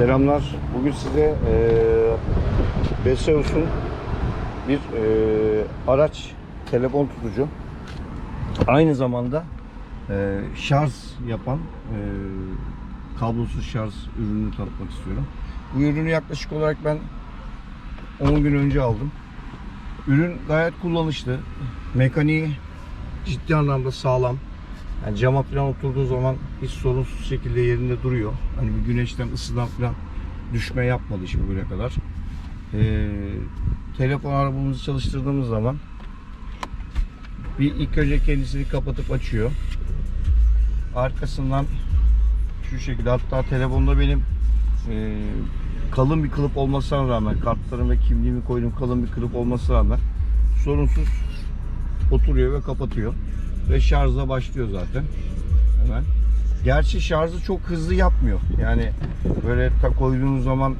Selamlar. Bugün size e, Beseus'un bir e, araç telefon tutucu. Aynı zamanda e, şarj yapan e, kablosuz şarj ürününü tanıtmak istiyorum. Bu ürünü yaklaşık olarak ben 10 gün önce aldım. Ürün gayet kullanışlı. Mekaniği ciddi anlamda sağlam. Yani cama falan oturduğu zaman hiç sorunsuz şekilde yerinde duruyor. Hani bir güneşten ısıdan falan düşme yapmadı hiç bugüne kadar. Ee, telefon arabamızı çalıştırdığımız zaman bir ilk önce kendisini kapatıp açıyor. Arkasından şu şekilde hatta telefonda benim e, kalın bir kılıp olmasına rağmen kartlarım ve kimliğimi koyduğum kalın bir kılıp olmasına rağmen sorunsuz oturuyor ve kapatıyor ve şarja başlıyor zaten hemen. Gerçi şarjı çok hızlı yapmıyor. Yani böyle koyduğunuz zaman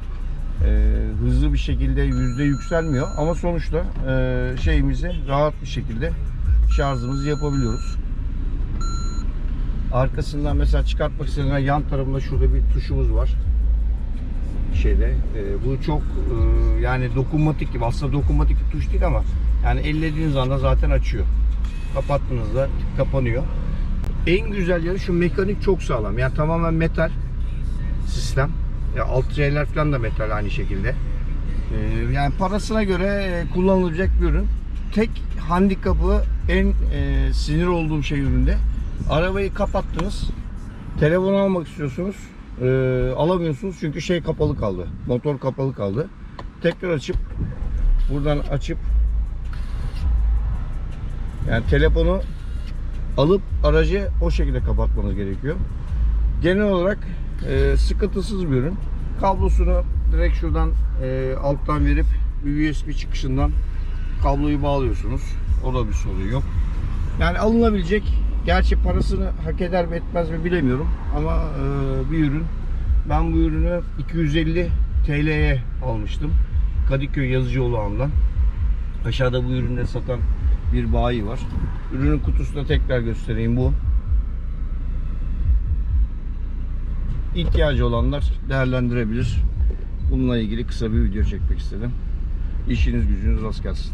e, hızlı bir şekilde yüzde yükselmiyor ama sonuçta e, şeyimizi rahat bir şekilde şarjımızı yapabiliyoruz. Arkasından mesela çıkartmak istediğimde yan tarafında şurada bir tuşumuz var. Şeyde e, bu çok e, yani dokunmatik gibi aslında dokunmatik bir tuş değil ama yani ellediğiniz anda zaten açıyor kapattığınızda kapanıyor. En güzel yanı şu mekanik çok sağlam. Yani tamamen metal sistem. Ya alt raylar falan da metal aynı şekilde. Ee, yani parasına göre e, kullanılacak bir ürün. Tek handikapı en e, sinir olduğum şey üründe. Arabayı kapattınız. Telefon almak istiyorsunuz. e, alamıyorsunuz çünkü şey kapalı kaldı. Motor kapalı kaldı. Tekrar açıp buradan açıp yani telefonu alıp aracı o şekilde kapatmanız gerekiyor. Genel olarak e, sıkıntısız bir ürün. Kablosunu direkt şuradan e, alttan verip USB çıkışından kabloyu bağlıyorsunuz. O da bir sorun yok. Yani alınabilecek gerçi parasını hak eder mi etmez mi bilemiyorum ama e, bir ürün. Ben bu ürünü 250 TL'ye almıştım. Kadıköy Yazıcıoğlu ağından. Aşağıda bu ürünleri satan bir bayi var. Ürünün kutusunu tekrar göstereyim bu. İhtiyacı olanlar değerlendirebilir. Bununla ilgili kısa bir video çekmek istedim. İşiniz gücünüz rast gelsin.